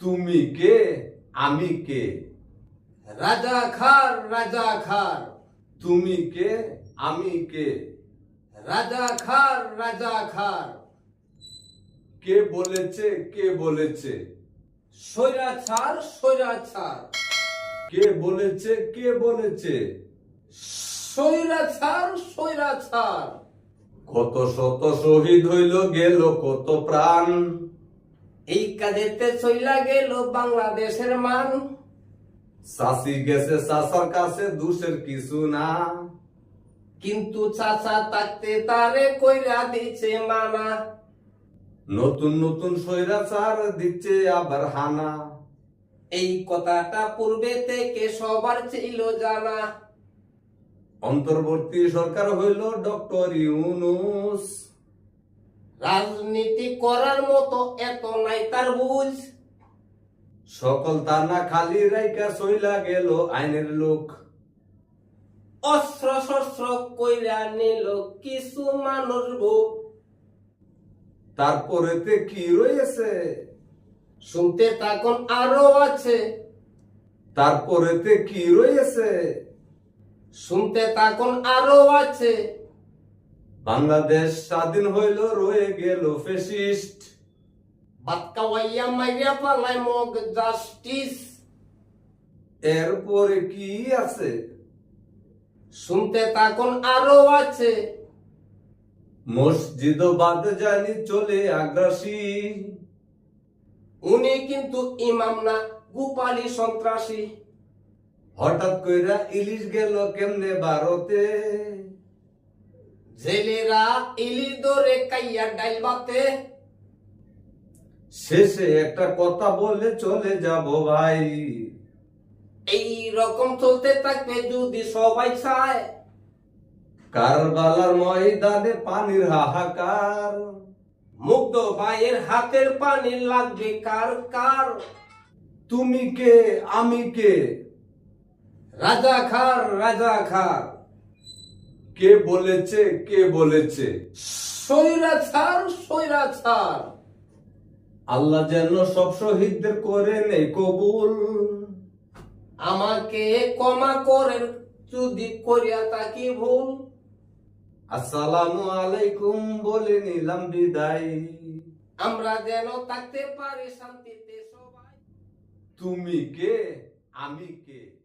তুমি কে? আমি কে? রাজা খার রাজা খার তুমি কে? আমি কে? রাজা খার রাজা খার কে বলেছে কে বলেছে? সৈরা ছাড় সৈরা ছাড় কে বলেছে কে বলেছে? সৈরা ছাড় সৈরা ছাড় কত শত শহীদ হইল গেল কত প্রাণ? এই কাজেতে চইলা গেল বাংলাদেশের মান। শাসি গেছে শাসার কাছে দুষের কিছু না। কিন্তু চাচা তাকতে তারে কইরা দিছে মানা। নতুন নতুন স্বৈরাচার দিচ্ছে আবার হানা। এই কথাটা পূর্বে থেকে সবার ছিল জানা। অন্তর্বর্তী সরকার হইল ডক্টর ইউনুস। রাজনীতি করার মতো এত তার বুঝ। সকল তানা খালি রাইকা সইলা গেল আইনের লোক। অস্ত্র শস্ত্র কইরা নিল কিছু মানুষ তারপরেতে কি রয়েছে? শুনতে তখন আরও আছে। তারপরেতে কি রয়েছে? শুনতে তখন আরও আছে। বাংলাদেশ স্বাধীন হইল রয়ে গেল ফেসিস্ট। বাতকাওয়াইয়া মাইয়া পালাই মগ জাস্টিস। এরপরে কি আছে? শুনতে তখন আরও আছে। মসজিদ বাদ জানি চলে আগ্রাসী। উনি কিন্তু ইমাম না গোপালী সন্ত্রাসী। হঠাৎ কইরা ইলিশ গেল কেমনে ভারতে? জেলেরা ইলি দরে কাইয়া ডাইল বাতে। শেষে একটা কথা বলে চলে যাব ভাই। এই রকম চলতে থাকবে যদি সবাই চায়। কারবালার ময়দানে পানির হাহাকার। মুগ্ধ ভাইয়ের হাতের পানি লাগবে কার কার? তুমি কে? আমি কে? রাজা খার রাজা খার। কে বলেছে কে বলেছে? সৈরা ছাড় সৈরা ছাড় আল্লাহ যেন সব শহীদদের করে নেই কবুল। আমাকে ক্ষমা করে যদি করিয়া তাকি ভুল? আসসালামু আলাইকুম বলে নিলাম বিদায়। আমরা যেন থাকতে পারি শান্তিতে সবাই। তুমি কে? আমি কে?